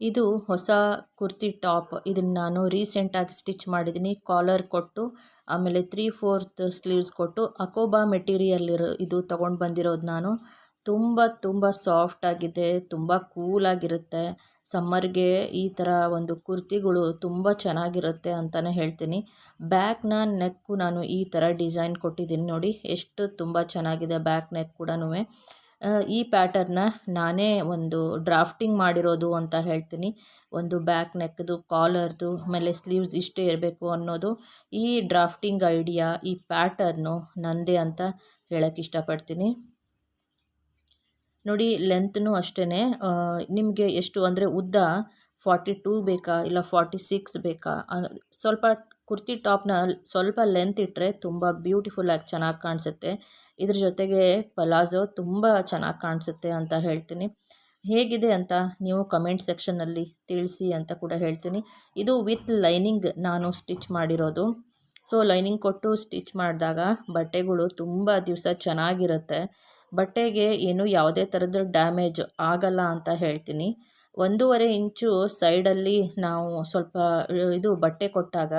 ಇದು ಹೊಸ ಕುರ್ತಿ ಟಾಪ್. ಇದನ್ನು ನಾನು ರೀಸೆಂಟಾಗಿ ಸ್ಟಿಚ್ ಮಾಡಿದ್ದೀನಿ ಕಾಲರ್ ಕೊಟ್ಟು, ಆಮೇಲೆ ತ್ರೀ ಫೋರ್ತ್ ಸ್ಲೀವ್ಸ್ ಕೊಟ್ಟು, ಅಕೋಬಾ ಮೆಟೀರಿಯಲ್ ಇರೋ, ಇದು ತೊಗೊಂಡು ಬಂದಿರೋದು ನಾನು. ತುಂಬ ತುಂಬ ಸಾಫ್ಟಾಗಿದೆ ತುಂಬ ಕೂಲಾಗಿರುತ್ತೆ ಸಮ್ಮರ್ಗೆ ಈ ಥರ ಒಂದು ಕುರ್ತಿಗಳು ತುಂಬ ಚೆನ್ನಾಗಿರುತ್ತೆ ಅಂತಲೇ ಹೇಳ್ತೀನಿ. ಬ್ಯಾಕ್ನ ನೆಕ್ಕು ನಾನು ಈ ಥರ ಡಿಸೈನ್ ಕೊಟ್ಟಿದ್ದೀನಿ ನೋಡಿ. ಎಷ್ಟು ತುಂಬ ಚೆನ್ನಾಗಿದೆ ಬ್ಯಾಕ್ ನೆಕ್ ಕೂಡ ಈ ಪ್ಯಾಟರ್ನ ನಾನೇ ಒಂದು ಡ್ರಾಫ್ಟಿಂಗ್ ಮಾಡಿರೋದು ಅಂತ ಹೇಳ್ತೀನಿ. ಒಂದು ಬ್ಯಾಕ್ ನೆಕ್ದು ಕಾಲರ್ದು ಆಮೇಲೆ ಸ್ಲೀವ್ಸ್ ಇಷ್ಟೇ ಇರಬೇಕು ಅನ್ನೋದು ಈ ಡ್ರಾಫ್ಟಿಂಗ್ ಐಡಿಯಾ ಈ ಪ್ಯಾಟರ್ನು ನಂದೇ ಅಂತ ಹೇಳೋಕ್ಕೆ ಇಷ್ಟಪಡ್ತೀನಿ. ನೋಡಿ ಲೆಂತ್ನೂ ಅಷ್ಟೇ ನಿಮಗೆ ಎಷ್ಟು ಅಂದರೆ ಉದ್ದ ಫಾರ್ಟಿ ಟೂ ಬೇಕಾ ಇಲ್ಲ ಫಾರ್ಟಿ ಸಿಕ್ಸ್ ಬೇಕಾ ಸ್ವಲ್ಪ ಕುರ್ತಿ ಟಾಪ್ನ ಸ್ವಲ್ಪ ಲೆಂತ್ ಇಟ್ಟರೆ ತುಂಬ ಬ್ಯೂಟಿಫುಲ್ಲಾಗಿ ಚೆನ್ನಾಗಿ ಕಾಣಿಸುತ್ತೆ. ಇದ್ರ ಜೊತೆಗೆ ಪಲಾಝೋ ತುಂಬ ಚೆನ್ನಾಗಿ ಕಾಣಿಸುತ್ತೆ ಅಂತ ಹೇಳ್ತೀನಿ. ಹೇಗಿದೆ ಅಂತ ನೀವು ಕಮೆಂಟ್ ಸೆಕ್ಷನ್ನಲ್ಲಿ ತಿಳಿಸಿ ಅಂತ ಕೂಡ ಹೇಳ್ತೀನಿ. ಇದು ವಿತ್ ಲೈನಿಂಗ್ ನಾನು ಸ್ಟಿಚ್ ಮಾಡಿರೋದು. ಸೊ, ಲೈನಿಂಗ್ ಕೊಟ್ಟು ಸ್ಟಿಚ್ ಮಾಡಿದಾಗ ಬಟ್ಟೆಗಳು ತುಂಬ ದಿವಸ ಚೆನ್ನಾಗಿರುತ್ತೆ. ಬಟ್ಟೆಗೆ ಏನು ಯಾವುದೇ ಥರದ ಡ್ಯಾಮೇಜ್ ಆಗಲ್ಲ ಅಂತ ಹೇಳ್ತೀನಿ. ಒಂದೂವರೆ ಇಂಚು ಸೈಡಲ್ಲಿ ನಾವು ಸ್ವಲ್ಪ ಇದು ಬಟ್ಟೆ ಕೊಟ್ಟಾಗ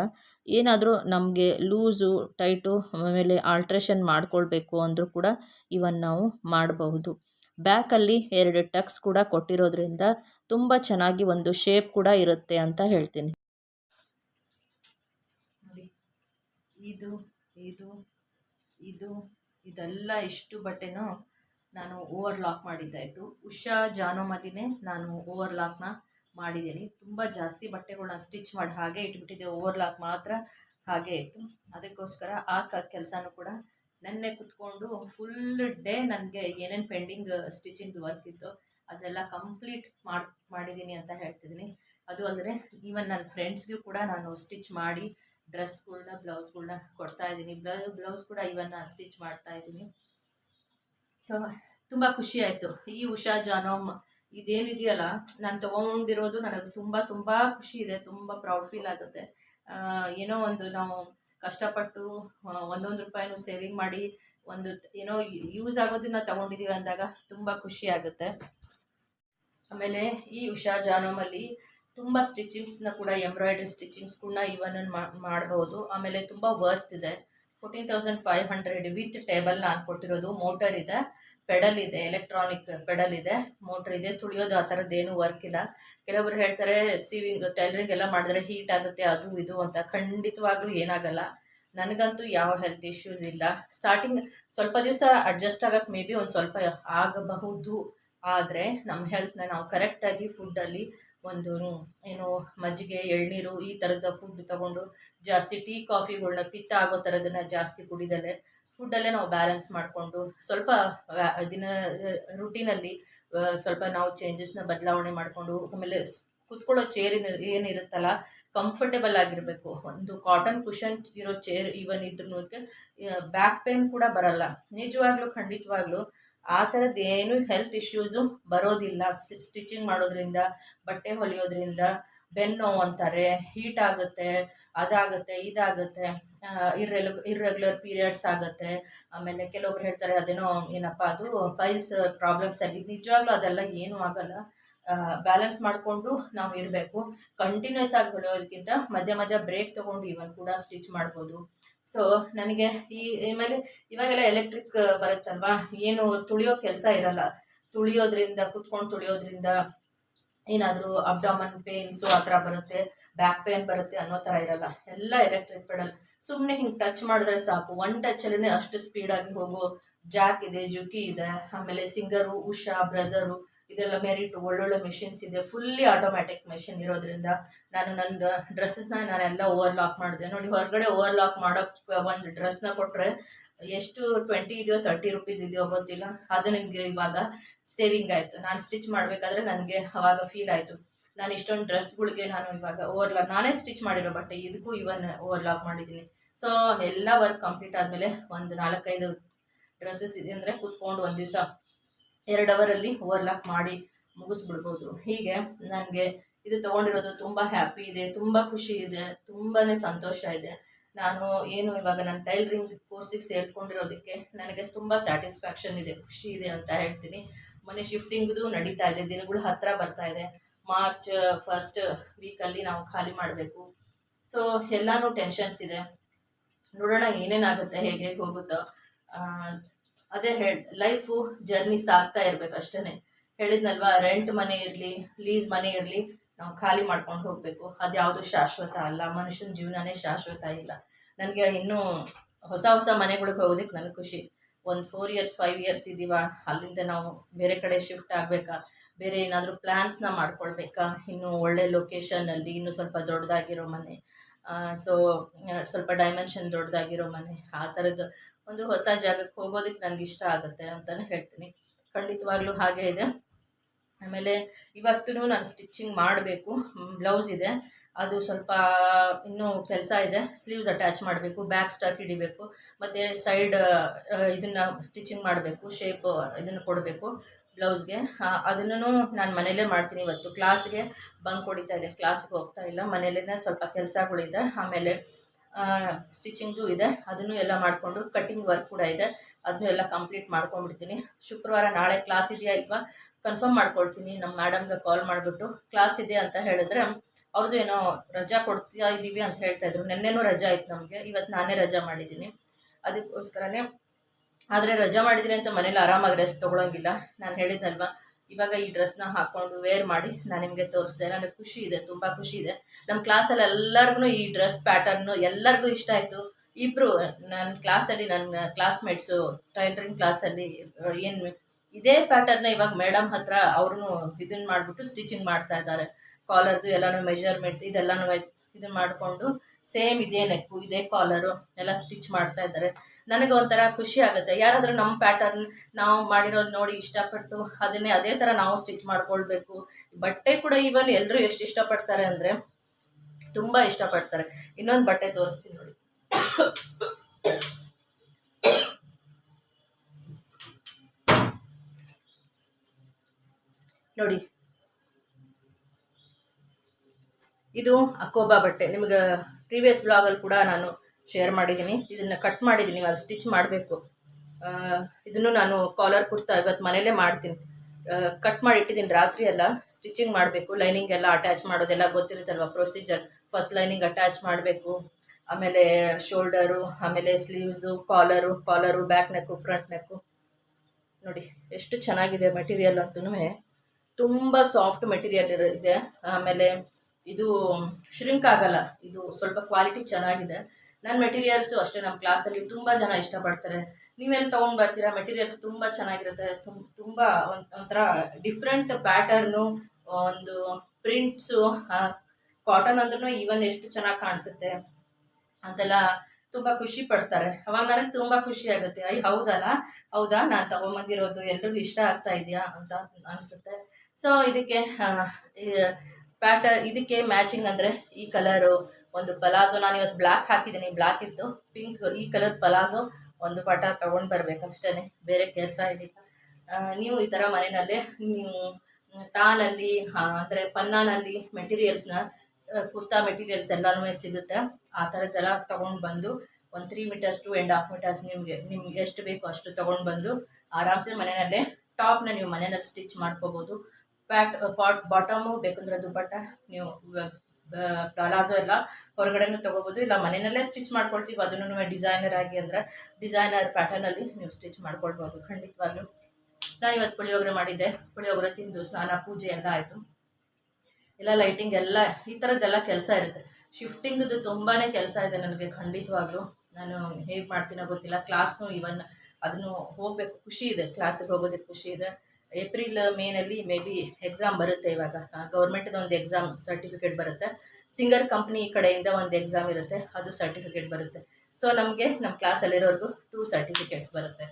ಏನಾದರೂ ನಮಗೆ ಲೂಸು, ಟೈಟು ಆಮೇಲೆ ಆಲ್ಟ್ರೇಷನ್ ಮಾಡಿಕೊಳ್ಬೇಕು ಅಂದರೂ ಕೂಡ ಇವನ್ ನಾವು ಮಾಡಬಹುದು. ಬ್ಯಾಕಲ್ಲಿ ಎರಡು ಟಕ್ಸ್ ಕೂಡ ಕೊಟ್ಟಿರೋದ್ರಿಂದ ತುಂಬ ಚೆನ್ನಾಗಿ ಒಂದು ಶೇಪ್ ಕೂಡ ಇರುತ್ತೆ ಅಂತ ಹೇಳ್ತೀನಿ. ಇದು ಇದು ಇದು, ಇದೆಲ್ಲ ಇಷ್ಟು ಬಟ್ಟೆನೂ ನಾನು ಓವರ್ ಲಾಕ್ ಮಾಡಿದ್ದಾಯಿತು ಉಷಾ ಜಾನೋಮಲ್ಲಿನೇ ನಾನು ಓವರ್ ಲಾಕ್ನ ಮಾಡಿದ್ದೀನಿ. ತುಂಬ ಜಾಸ್ತಿ ಬಟ್ಟೆಗಳನ್ನ ಸ್ಟಿಚ್ ಮಾಡಿ ಹಾಗೆ ಇಟ್ಬಿಟ್ಟಿದ್ದೆ. ಓವರ್ ಲಾಕ್ ಮಾತ್ರ ಹಾಗೆ ಇತ್ತು ಅದಕ್ಕೋಸ್ಕರ ಆ ಕ ಕೆಲಸನೂ ಕೂಡ ನೆನ್ನೆ ಕುತ್ಕೊಂಡು ಫುಲ್ ಡೇ ನನಗೆ ಏನೇನು ಪೆಂಡಿಂಗ್ ಸ್ಟಿಚಿಂಗ್ ವರ್ಕ್ ಇತ್ತು ಅದೆಲ್ಲ ಕಂಪ್ಲೀಟ್ ಮಾಡಿ ಮಾಡಿದ್ದೀನಿ ಅಂತ ಹೇಳ್ತಿದ್ದೀನಿ. ಅದು ಅಲ್ಲದೆ ಈವನ್ ನನ್ನ ಫ್ರೆಂಡ್ಸ್ಗೂ ಕೂಡ ನಾನು ಸ್ಟಿಚ್ ಮಾಡಿ ಡ್ರೆಸ್ಗಳನ್ನ ಬ್ಲೌಸ್ಗಳನ್ನ ಕೊಡ್ತಾ ಇದ್ದೀನಿ. ಬ್ಲೌಸ್ ಕೂಡ ಇವನ್ನ ಸ್ಟಿಚ್ ಮಾಡ್ತಾ ಇದ್ದೀನಿ. ಸೊ ತುಂಬ ಖುಷಿ ಆಯಿತು. ಈ ಉಷಾ ಜಾನೋಮ್ ಇದೇನಿದೆಯಲ್ಲ, ನಾನು ತೊಗೊಂಡಿರೋದು ನನಗೆ ತುಂಬ ತುಂಬ ಖುಷಿ ಇದೆ, ತುಂಬ ಪ್ರೌಡ್ ಫೀಲ್ ಆಗುತ್ತೆ. ಏನೋ ಒಂದು ನಾವು ಕಷ್ಟಪಟ್ಟು ಒಂದೊಂದು ರೂಪಾಯಿನೂ ಸೇವಿಂಗ್ ಮಾಡಿ, ಒಂದು ಏನೋ ಯೂಸ್ ಆಗೋದನ್ನ ತಗೊಂಡಿದ್ದೀವಿ ಅಂದಾಗ ತುಂಬ ಖುಷಿ ಆಗುತ್ತೆ. ಆಮೇಲೆ ಈ ಉಷಾ ಜಾನೋಮಲ್ಲಿ ತುಂಬ ಸ್ಟಿಚಿಂಗ್ಸ್ನ ಕೂಡ ಎಂಬ್ರಾಯ್ಡ್ರಿ ಸ್ಟಿಚಿಂಗ್ಸ್ ಕೂಡ ಇವನ್ನ ಮಾಡ್ಬೋದು. ಆಮೇಲೆ ತುಂಬ ವರ್ತ್ ಇದೆ. Fourteen thousand five hundred with table ನಾನು ಕೊಟ್ಟಿರೋದು. ಮೋಟರ್ ಇದೆ, ಪೆಡಲ್ ಇದೆ, ಎಲೆಕ್ಟ್ರಾನಿಕ್ ಪೆಡಲ್ ಇದೆ, ಮೋಟರ್ ಇದೆ. ತುಳಿಯೋದು ಆ ಥರದ್ದೇನು ವರ್ಕ್ ಇಲ್ಲ. ಕೆಲವರು ಹೇಳ್ತಾರೆ ಸೀವಿಂಗ್ ಟೈಲರಿಂಗ್ ಎಲ್ಲ ಮಾಡಿದ್ರೆ ಹೀಟ್ ಆಗುತ್ತೆ, ಅದು ಇದು ಅಂತ. ಖಂಡಿತವಾಗ್ಲೂ ಏನಾಗಲ್ಲ. ನನಗಂತೂ ಯಾವ ಹೆಲ್ತ್ ಇಶ್ಯೂಸ್ ಇಲ್ಲ. ಸ್ಟಾರ್ಟಿಂಗ್ ಸ್ವಲ್ಪ ದಿವಸ ಅಡ್ಜಸ್ಟ್ ಆಗಕ್ಕೆ ಮೇ ಬಿ ಒಂದು ಸ್ವಲ್ಪ ಆಗಬಹುದು. ಆದರೆ ನಮ್ಮ ಹೆಲ್ತ್ನ ನಾವು ಕರೆಕ್ಟಾಗಿ ಫುಡ್ಡಲ್ಲಿ ಒಂದು ಏನು ಮಜ್ಜಿಗೆ, ಎಳ್ನೀರು ಈ ಥರದ ಫುಡ್ ತಗೊಂಡು ಜಾಸ್ತಿ ಟೀ ಕಾಫಿಗಳನ್ನ ಪಿತ್ತ ಆಗೋ ಥರದನ್ನು ಜಾಸ್ತಿ ಕುಡಿದಲ್ಲೇ ಫುಡ್ಡಲ್ಲೇ ನಾವು ಬ್ಯಾಲೆನ್ಸ್ ಮಾಡಿಕೊಂಡು ಸ್ವಲ್ಪ ದಿನ ರುಟೀನಲ್ಲಿ ಸ್ವಲ್ಪ ನಾವು ಚೇಂಜಸ್ನ ಬದಲಾವಣೆ ಮಾಡಿಕೊಂಡು ಆಮೇಲೆ ಕುತ್ಕೊಳ್ಳೋ ಚೇರಿನ ಏನಿರುತ್ತಲ್ಲ ಕಂಫರ್ಟೇಬಲ್ ಆಗಿರಬೇಕು. ಒಂದು ಕಾಟನ್ ಕುಷನ್ ಇರೋ ಚೇರ್ ಈವನ್ ಇದ್ರೂ ಬ್ಯಾಕ್ ಪೇನ್ ಕೂಡ ಬರಲ್ಲ. ನಿಜವಾಗ್ಲೂ, ಖಂಡಿತವಾಗ್ಲೂ ಆ ಥರದ್ದು ಏನು ಹೆಲ್ತ್ ಇಶ್ಯೂಸು ಬರೋದಿಲ್ಲ. ಸ್ಟಿಚಿಂಗ್ ಮಾಡೋದ್ರಿಂದ, ಬಟ್ಟೆ ಹೊಲಿಯೋದ್ರಿಂದ, ಬೆನ್ನು ಅಂತಾರೆ ಹೀಟ್ ಆಗುತ್ತೆ, ಅದಾಗುತ್ತೆ, ಇದಾಗುತ್ತೆ ಇರ್ರೆಲು ಇರ್ರೆಗ್ಯುಲರ್ ಪೀರಿಯಡ್ಸ್ ಆಗುತ್ತೆ. ಆಮೇಲೆ ಕೆಲವೊಬ್ರು ಹೇಳ್ತಾರೆ, ಅದೇನೋ ಏನಪ್ಪ ಅದು ಪೈಲ್ಸ್ ಪ್ರಾಬ್ಲಮ್ಸ್ ಆಗಿ ನಿಜವಾಗ್ಲೂ ಅದೆಲ್ಲ ಏನೂ ಆಗಲ್ಲ. ಬ್ಯಾಲೆನ್ಸ್ ಮಾಡಿಕೊಂಡು ನಾವು ಇರಬೇಕು. ಕಂಟಿನ್ಯೂಸ್ ಆಗಿ ಹೊಡೆಯೋದಕ್ಕಿಂತ ಮಧ್ಯ ಮಧ್ಯ ಬ್ರೇಕ್ ತಗೊಂಡು ಇವನ್ ಕೂಡ ಸ್ಟಿಚ್ ಮಾಡ್ಬೋದು. ಸೊ ನನಗೆ ಈ ಆಮೇಲೆ ಇವಾಗೆಲ್ಲ ಎಲೆಕ್ಟ್ರಿಕ್ ಬರುತ್ತಲ್ವಾ? ಏನು ತುಳಿಯೋ ಕೆಲಸ ಇರಲ್ಲ. ತುಳಿಯೋದ್ರಿಂದ, ಕುತ್ಕೊಂಡು ತುಳಿಯೋದ್ರಿಂದ ಏನಾದರೂ ಅಬ್ಡಾಮನ್ ಪೇನ್ಸು ಆ ಥರ ಬರುತ್ತೆ ಬ್ಯಾಕ್ ಪೇನ್ ಬರುತ್ತೆ ಅನ್ನೋ ಥರ ಇರಲ್ಲ. ಎಲ್ಲ ಎಲೆಕ್ಟ್ರಿಕ್ ಪೆಡಲ್ ಸುಮ್ಮನೆ ಹಿಂಗೆ ಟಚ್ ಮಾಡಿದ್ರೆ ಸಾಕು. ಒನ್ ಟಚಲ್ಲೇ ಅಷ್ಟು ಸ್ಪೀಡಾಗಿ ಹೋಗೋ ಜಾಕ್ ಇದೆ, ಜುಕಿ ಇದೆ, ಆಮೇಲೆ ಸಿಂಗರು ಉಷಾ ಬ್ರದರು ಇದೆಲ್ಲ ಮೆರಿಟ್ ಒಳ್ಳೊಳ್ಳೆ ಮೆಷಿನ್ಸ್ ಇದೆ ಫುಲ್ಲಿ ಆಟೋಮ್ಯಾಟಿಕ್ ಮೆಷಿನ್ ಇರೋದ್ರಿಂದ ನಾನು ನನ್ನ ಡ್ರೆಸ್ಸಸ್ನ ನಾನೆಲ್ಲ ಓವರ್ ಲಾಕ್ ಮಾಡಿದೆ. ನೋಡಿ, ಹೊರಗಡೆ ಓವರ್ ಲಾಕ್ ಮಾಡೋಕ್ಕೆ ಒಂದು ಡ್ರೆಸ್ನ ಕೊಟ್ಟರೆ ಎಷ್ಟು ಟ್ವೆಂಟಿ ಇದೆಯೋ ತರ್ಟಿ ರುಪೀಸ್ ಇದೆಯೋ ಗೊತ್ತಿಲ್ಲ. ಅದು ನನಗೆ ಇವಾಗ ಸೇವಿಂಗ್ ಆಯಿತು. ನಾನು ಸ್ಟಿಚ್ ಮಾಡಬೇಕಾದ್ರೆ ನನಗೆ ಅವಾಗ ಫೀಲ್ ಆಯಿತು. ನಾನು ಇಷ್ಟೊಂದು ಡ್ರೆಸ್ಗಳಿಗೆ ನಾನು ಇವಾಗ ಓವರ್ ಲಾಕ್ ನಾನೇ ಸ್ಟಿಚ್ ಮಾಡಿರೋ ಬಟ್ಟೆ ಇದಕ್ಕೂ ಇವನ್ ಓವರ್ ಲಾಕ್ ಮಾಡಿದ್ದೀನಿ ಸೊ ಎಲ್ಲ ವರ್ಕ್ ಕಂಪ್ಲೀಟ್ ಆದಮೇಲೆ ಒಂದು ನಾಲ್ಕೈದು ಡ್ರೆಸ್ಸಸ್ ಇದೆ ಅಂದರೆ ಕೂತ್ಕೊಂಡು ಒಂದು ದಿವಸ ಎರಡು ಅವರಲ್ಲಿ ಓವರ್ಲಾಕ್ ಮಾಡಿ ಮುಗಿಸ್ಬಿಡ್ಬೋದು. ಹೀಗೆ ನನಗೆ ಇದು ತೊಗೊಂಡಿರೋದು ತುಂಬ ಹ್ಯಾಪಿ ಇದೆ, ತುಂಬ ಖುಷಿ ಇದೆ ತುಂಬಾ ಸಂತೋಷ ಇದೆ. ನಾನು ಏನು ಇವಾಗ ನನ್ನ ಟೈಲರಿಂಗ್ ಕೋರ್ಸಿಗೆ ಸೇರ್ಕೊಂಡಿರೋದಕ್ಕೆ ನನಗೆ ತುಂಬ ಸ್ಯಾಟಿಸ್ಫ್ಯಾಕ್ಷನ್ ಇದೆ, ಖುಷಿ ಇದೆ ಅಂತ ಹೇಳ್ತೀನಿ. ಮನೆ ಶಿಫ್ಟಿಂಗ್ದು ನಡೀತಾ ಇದೆ, ದಿನಗಳು ಹತ್ತಿರ ಬರ್ತಾ ಇದೆ. ಮಾರ್ಚ್ ಫಸ್ಟ್ ವೀಕಲ್ಲಿ ನಾವು ಖಾಲಿ ಮಾಡಬೇಕು. ಸೊ ಎಲ್ಲಾನು ಟೆನ್ಷನ್ಸ್ ಇದೆ. ನೋಡೋಣ ಏನೇನಾಗುತ್ತೆ, ಹೇಗೆ ಹೇಗೆ ಹೋಗುತ್ತೋ ಅದೇ ಹೇಳಿ ಲೈಫು ಜರ್ನಿ ಆಗ್ತಾ ಇರ್ಬೇಕು ಅಷ್ಟೇ ಹೇಳಿದ್ನಲ್ವಾ ರೆಂಟ್ ಮನೆ ಇರಲಿ ಲೀಸ್ ಮನೆ ಇರಲಿ, ನಾವು ಖಾಲಿ ಮಾಡ್ಕೊಂಡು ಹೋಗಬೇಕು. ಅದ್ಯಾವುದು ಶಾಶ್ವತ ಅಲ್ಲ, ಮನುಷ್ಯನ ಜೀವನನೇ ಶಾಶ್ವತ ಇಲ್ಲ. ನನಗೆ ಇನ್ನೂ ಹೊಸ ಹೊಸ ಮನೆಗಳಿಗೆ ಹೋಗೋದಕ್ಕೆ ನನಗೆ ಖುಷಿ. ಒಂದು ಫೋರ್ ಇಯರ್ಸ್ ಫೈವ್ ಇಯರ್ಸ್ ಇದ್ದೀವ ಅಲ್ಲಿಂದ ನಾವು ಬೇರೆ ಕಡೆ ಶಿಫ್ಟ್ ಆಗಬೇಕಾ? ಬೇರೆ ಏನಾದರೂ ಪ್ಲ್ಯಾನ್ಸ್ನ ಮಾಡ್ಕೊಳ್ಬೇಕಾ? ಇನ್ನು ಒಳ್ಳೆ ಲೊಕೇಶನಲ್ಲಿ ಇನ್ನೂ ಸ್ವಲ್ಪ ದೊಡ್ಡದಾಗಿರೋ ಮನೆ. ಸೊ ಸ್ವಲ್ಪ ಡೈಮೆನ್ಷನ್ ದೊಡ್ಡದಾಗಿರೋ ಮನೆ. ಆ ಥರದ್ದು ಒಂದು ಹೊಸ ಜಾಗಕ್ಕೆ ಹೋಗೋದಕ್ಕೆ ನನಗೆ ಇಷ್ಟ ಆಗುತ್ತೆ ಅಂತಲೇ ಹೇಳ್ತೀನಿ. ಖಂಡಿತವಾಗ್ಲೂ ಹಾಗೆ ಇದೆ. ಆಮೇಲೆ ಇವತ್ತೂ ನಾನು ಸ್ಟಿಚಿಂಗ್ ಮಾಡಬೇಕು. ಬ್ಲೌಸ್ ಇದೆ. ಅದು ಸ್ವಲ್ಪ ಇನ್ನೂ ಕೆಲಸ ಇದೆ. ಸ್ಲೀವ್ಸ್ ಅಟ್ಯಾಚ್ ಮಾಡಬೇಕು, ಬ್ಯಾಕ್ ಸ್ಟಾಕ್ ಹಿಡಿಬೇಕು, ಮತ್ತು ಸೈಡ್ ಇದನ್ನು ಸ್ಟಿಚಿಂಗ್ ಮಾಡಬೇಕು, ಶೇಪ್ ಇದನ್ನು ಕೊಡಬೇಕು ಬ್ಲೌಸ್ಗೆ. ಅದನ್ನು ನಾನು ಮನೇಲೇ ಮಾಡ್ತೀನಿ ಇವತ್ತು. ಕ್ಲಾಸ್ಗೆ ಬಂಕ್ ಹೊಡಿತಾ ಇದೆ. ಕ್ಲಾಸ್ಗೆ ಹೋಗ್ತಾ ಇಲ್ಲ. ಮನೇಲೇ ಸ್ವಲ್ಪ ಕೆಲಸಗಳಿದೆ. ಆಮೇಲೆ ಸ್ಟಿಚಿಂಗ್ದು ಇದೆ. ಅದನ್ನು ಎಲ್ಲ ಮಾಡಿಕೊಂಡು ಕಟ್ಟಿಂಗ್ ವರ್ಕ್ ಕೂಡ ಇದೆ. ಅದನ್ನು ಎಲ್ಲ ಕಂಪ್ಲೀಟ್ ಮಾಡ್ಕೊಂಡ್ಬಿಡ್ತೀನಿ. ಶುಕ್ರವಾರ ನಾಳೆ ಕ್ಲಾಸ್ ಇದೆಯಾ ಇಲ್ವಾ? ಕನ್ಫರ್ಮ್ ಮಾಡ್ಕೊಳ್ತೀನಿ ನಮ್ಮ ಮೇಡಮ್ಗೆ ಕಾಲ್ ಮಾಡಿಬಿಟ್ಟು ಕ್ಲಾಸ್ ಇದೆ ಅಂತ ಹೇಳಿದ್ರೆ ಅವ್ರದ್ದು ಏನೋ ರಜಾ ಕೊಡ್ತಾ ಇದ್ದೀವಿ ಅಂತ ಹೇಳ್ತಾ ಇದ್ರು. ನಿನ್ನೆನೂ ರಜಾ ಇತ್ತು ನಮಗೆ. ಇವತ್ತು ನಾನೇ ರಜಾ ಮಾಡಿದ್ದೀನಿ. ಅದಕ್ಕೋಸ್ಕರನೇ ಆದರೆ ರಜಾ ಮಾಡಿದ್ದೀನಿ ಅಂತ ಮನೇಲಿ ಆರಾಮಾಗಿ ರೆಸ್ಟ್ ತೊಗೊಳಂಗಿಲ್ಲ. ನಾನು ಹೇಳಿದ್ನಲ್ವ? ಇವಾಗ ಈ ಡ್ರೆಸ್ನ ಹಾಕೊಂಡು ವೇರ್ ಮಾಡಿ ನಾನು ನಿಮಗೆ ತೋರಿಸ್ದೆ, ನನಗೆ ಖುಷಿ ಇದೆ, ತುಂಬ ಖುಷಿ ಇದೆ. ನಮ್ಮ ಕ್ಲಾಸಲ್ಲಿ ಎಲ್ಲರಿಗೂ ಈ ಡ್ರೆಸ್ ಪ್ಯಾಟರ್ನು ಎಲ್ಲರಿಗೂ ಇಷ್ಟ ಆಯಿತು. ಇಬ್ಬರು ನನ್ನ ಕ್ಲಾಸಲ್ಲಿ ನನ್ನ ಕ್ಲಾಸ್ಮೇಟ್ಸು ಟೈಲರಿಂಗ್ ಕ್ಲಾಸಲ್ಲಿ ಏನು ಇದೇ ಪ್ಯಾಟರ್ನ ಇವಾಗ ಮೇಡಮ್ ಹತ್ರ ಅವ್ರೂ ಇದನ್ನ ಮಾಡಿಬಿಟ್ಟು ಸ್ಟಿಚಿಂಗ್ ಮಾಡ್ತಾ ಇದ್ದಾರೆ. ಕಾಲರ್ದು ಎಲ್ಲನೂ ಮೆಜರ್ಮೆಂಟ್ ಇದೆಲ್ಲನೂ ಇದನ್ನ ಮಾಡಿಕೊಂಡು ಸೇಮ್ ಇದೇ ನೆಕ್ಕು ಇದೇ ಕಾಲರು ಎಲ್ಲ ಸ್ಟಿಚ್ ಮಾಡ್ತಾ ಇದ್ದಾರೆ. ನನಗೆ ಒಂಥರ ಖುಷಿ ಆಗುತ್ತೆ. ಯಾರಾದರೂ ನಮ್ಮ ಪ್ಯಾಟರ್ನ್ ನಾವು ಮಾಡಿರೋದು ನೋಡಿ ಇಷ್ಟಪಟ್ಟು ಅದನ್ನೇ ಅದೇ ಥರ ನಾವು ಸ್ಟಿಚ್ ಮಾಡ್ಕೊಳ್ಬೇಕು. ಬಟ್ಟೆ ಕೂಡ ಈವನ್ ಎಲ್ಲರೂ ಎಷ್ಟು ಇಷ್ಟಪಡ್ತಾರೆ ಅಂದರೆ ತುಂಬ ಇಷ್ಟಪಡ್ತಾರೆ. ಇನ್ನೊಂದು ಬಟ್ಟೆ ತೋರಿಸ್ತೀನಿ ನೋಡಿ. ನೋಡಿ. ಇದು ಅಕೋಬಾ ಬಟ್ಟೆ. ನಿಮ್ಗೆ ಪ್ರೀವಿಯಸ್ ಬ್ಲಾಗಲ್ಲಿ ಕೂಡ ನಾನು ಶೇರ್ ಮಾಡಿದ್ದೀನಿ. ಇದನ್ನು ಕಟ್ ಮಾಡಿದ್ದೀನಿ, ಇವಾಗ ಸ್ಟಿಚ್ ಮಾಡಬೇಕು. ಇದನ್ನು ನಾನು ಕಾಲರ್ ಕುರ್ತಾ ಇವತ್ತು ಮನೆಯಲ್ಲೇ ಮಾಡ್ತೀನಿ. ಕಟ್ ಮಾಡಿ ಇಟ್ಟಿದ್ದೀನಿ ರಾತ್ರಿ ಎಲ್ಲ ಸ್ಟಿಚಿಂಗ್ ಮಾಡಬೇಕು ಲೈನಿಂಗ್ ಎಲ್ಲ ಅಟ್ಯಾಚ್ ಮಾಡೋದೆಲ್ಲ ಗೊತ್ತಿರುತ್ತಲ್ವ ಪ್ರೊಸೀಜರ್ ಫಸ್ಟ್ ಲೈನಿಂಗ್ ಅಟ್ಯಾಚ್ ಮಾಡಬೇಕು, ಆಮೇಲೆ ಶೋಲ್ಡರು ಆಮೇಲೆ sleeves collar collar back neck front neck ನೋಡಿ, ಎಷ್ಟು ಚೆನ್ನಾಗಿದೆ ಮೆಟೀರಿಯಲ್ ಅಂತೂ ತುಂಬ ಸಾಫ್ಟ್ ಮೆಟೀರಿಯಲ್ ಇದೆ. ಆಮೇಲೆ ಇದು ಶ್ರಿಂಕ್ ಆಗಲ್ಲ. ಇದು ಸ್ವಲ್ಪ ಕ್ವಾಲಿಟಿ ಚೆನ್ನಾಗಿದೆ. ನನ್ನ ಮೆಟೀರಿಯಲ್ಸು ಅಷ್ಟೇ ನಮ್ಮ ಕ್ಲಾಸಲ್ಲಿ ತುಂಬ ಜನ ಇಷ್ಟಪಡ್ತಾರೆ. ನೀವೆಲ್ಲಿ ತೊಗೊಂಡು ಬರ್ತೀರಾ? ಮೆಟೀರಿಯಲ್ಸ್ ತುಂಬ ಚೆನ್ನಾಗಿರುತ್ತೆ. ತುಂಬ ಒಂಥರ ಡಿಫ್ರೆಂಟ್ ಪ್ಯಾಟರ್ನು ಒಂದು ಪ್ರಿಂಟ್ಸು ಕಾಟನ್ ಅಂದ್ರೂ ಈವನ್ ಎಷ್ಟು ಚೆನ್ನಾಗಿ ಕಾಣಿಸುತ್ತೆ ಅಂತೆಲ್ಲ ತುಂಬ ಖುಷಿ ಪಡ್ತಾರೆ. ಅವಾಗ ನನಗೆ ತುಂಬ ಖುಷಿ ಆಗುತ್ತೆ. ಅಯ್ಯ ಹೌದಲ್ಲ? ಹೌದಾ? ನಾನು ತೊಗೊಂಬಂದಿರೋದು. ಎಲ್ರಿಗೂ ಇಷ್ಟ ಆಗ್ತಾ ಇದೆಯಾ? ಅಂತ ಅನಿಸುತ್ತೆ. ಸೊ ಇದಕ್ಕೆ ಪ್ಯಾಟರ್ ಇದಕ್ಕೆ ಮ್ಯಾಚಿಂಗ್ ಅಂದರೆ ಈ ಕಲರು ಒಂದು ಪಲಾಝೋ ನಾನು ಇವತ್ತು ಬ್ಲ್ಯಾಕ್ ಹಾಕಿದ್ದೀನಿ. ಬ್ಲ್ಯಾಕ್ ಇತ್ತು ಪಿಂಕ್ ಈ ಕಲರ್ ಪಲಾಝೋ ಒಂದು ಪಟ ತೊಗೊಂಡು ಬರಬೇಕು ಅಷ್ಟೇನೆ. ಬೇರೆ ಕೆಲಸ ಏನಿಲ್ಲ. ನೀವು ಈ ಥರ ಮನೆಯಲ್ಲೇ ನೀವು ತಾನಲ್ಲಿ ಅಂದರೆ ಪನ್ನಾನಲ್ಲಿ ಮೆಟೀರಿಯಲ್ಸ್ನ ಕುರ್ತಾ ಮೆಟೀರಿಯಲ್ಸ್ ಎಲ್ಲನೂ ಸಿಗುತ್ತೆ. ಆ ಥರದ್ದೆಲ್ಲ ತೊಗೊಂಡು ಬಂದು ಒಂದು three metres two and half metres ನಿಮಗೆ, ನಿಮ್ಗೆ ಎಷ್ಟು ಬೇಕೋ ಅಷ್ಟು ತೊಗೊಂಡು ಬಂದು ಆರಾಮ್ಸೆ ಮನೆಯಲ್ಲೇ ಟಾಪ್ನ ನೀವು ಮನೆಯಲ್ಲಿ ಸ್ಟಿಚ್ ಮಾಡ್ಕೋಬೋದು. ಪ್ಯಾಟ್ ಪಾಟ್ ಬಾಟಮು ಬೇಕಂದ್ರೆ ದುಪ್ಪಟ್ಟ, ನೀವು ಪ್ಲಾಜೋ ಎಲ್ಲ ಹೊರಗಡೆನೂ ತೊಗೋಬೋದು. ಇಲ್ಲ ಮನೆಯಲ್ಲೇ ಸ್ಟಿಚ್ ಮಾಡ್ಕೊಳ್ತೀವಿ, ಅದನ್ನು ಡಿಸೈನರ್ ಆಗಿ ಅಂದರೆ ಡಿಸೈನರ್ ಪ್ಯಾಟರ್ನಲ್ಲಿ ನೀವು ಸ್ಟಿಚ್ ಮಾಡ್ಕೊಳ್ಬೋದು. ಖಂಡಿತವಾಗ್ಲೂ. ನಾನು ಇವತ್ತು ಪುಳಿಯೋಗರೆ ಮಾಡಿದ್ದೆ. ಪುಳಿಯೋಗರೆ ತಿಂದು ಸ್ನಾನ, ಪೂಜೆ ಎಲ್ಲ ಆಯಿತು. ಎಲ್ಲ ಲೈಟಿಂಗ್ ಎಲ್ಲ, ಈ ಥರದ್ದೆಲ್ಲ ಕೆಲಸ ಇರುತ್ತೆ. ಶಿಫ್ಟಿಂಗ್ದು ತುಂಬಾ ಕೆಲಸ ಇದೆ ನನಗೆ, ಖಂಡಿತವಾಗ್ಲೂ. ನಾನು ಹೇಗೆ ಮಾಡ್ತೀನೋ ಗೊತ್ತಿಲ್ಲ. ಕ್ಲಾಸ್ನು ಇವನ್ ಅದನ್ನು ಹೋಗಬೇಕು. ಖುಷಿ ಇದೆ. ಕ್ಲಾಸಿಗೆ ಹೋಗೋದಕ್ಕೆ ಖುಷಿ ಇದೆ. ಏಪ್ರಿಲ್, ಮೇನಲ್ಲಿ ಮೇ ಬಿ ಎಕ್ಸಾಮ್ ಬರುತ್ತೆ ಇವಾಗ. ಗೌರ್ಮೆಂಟ್ದು ಒಂದು ಎಕ್ಸಾಮ್ ಸರ್ಟಿಫಿಕೇಟ್ ಬರುತ್ತೆ. ಸಿಂಗರ್ ಕಂಪ್ನಿ ಕಡೆಯಿಂದ ಒಂದು ಎಕ್ಸಾಮ್ ಇರುತ್ತೆ. ಅದು ಸರ್ಟಿಫಿಕೇಟ್ ಬರುತ್ತೆ. ಸೊ ನಮಗೆ ನಮ್ಮ ಕ್ಲಾಸಲ್ಲಿರೋರ್ಗು ಟೂ ಸರ್ಟಿಫಿಕೇಟ್ಸ್ ಬರುತ್ತೆ.